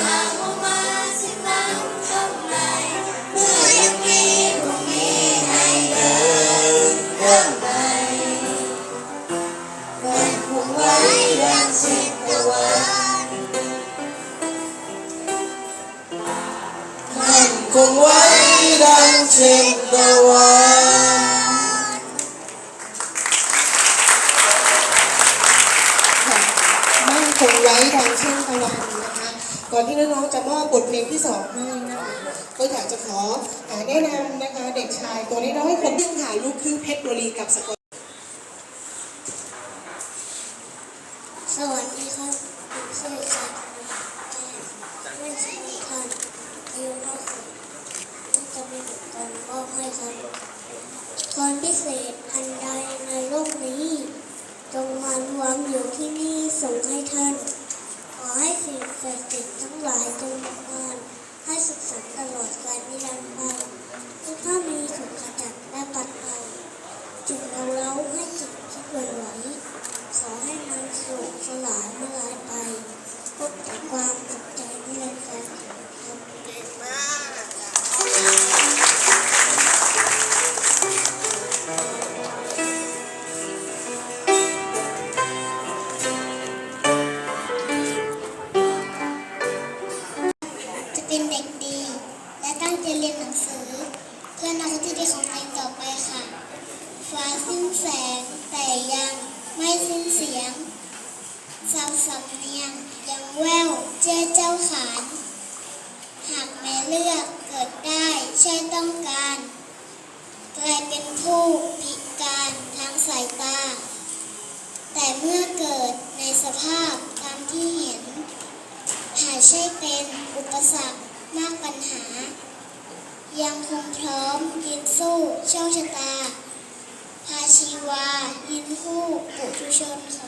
จากมุมาสิ้นหวังทำไมเมื่อยังมีผู้มีให้เดิน งไว้ดังเช่นตะวันนะคะ ก่อนที่น้องๆจะมอบบทเพลงที่สองให้นะคะก็อยากจะขอแนะนำนะคะเด็กชายตัวน้อยๆคนที่ถ่ายลูกครึ่งเพชรบุรีกับสกลสวัสดีครับผมชื่อชัยไม่ใช่ท่านอายุห้าสิบที่จะมีบทกรมอบให้ครับกรพิเศษอันใดในโลกนี้ จงมารวมอยู่ที่นี่ส่งให้ท่าน ขอให้สิ่งศักดิ์สิทธิ์ทั้งหลายจงบังเกิดให้สุขสันต์ตลอดกาลนิรันดร์ไปทุกท่านมีสุขขจัด แสงแต่ยังไม่สิ้นเสียงสาวสำเนียงยังแววเจ้าเจ้าขาน หากแม่เลือกเกิดได้ใช่ต้องการกลายเป็นผู้พิการทางสายตา แต่เมื่อเกิดในสภาพตามที่เห็น หาใช่เป็นอุปสรรคมากปัญหา ยังคงพร้อมยืนสู้โชคชะตา ยินคู่ปุถุ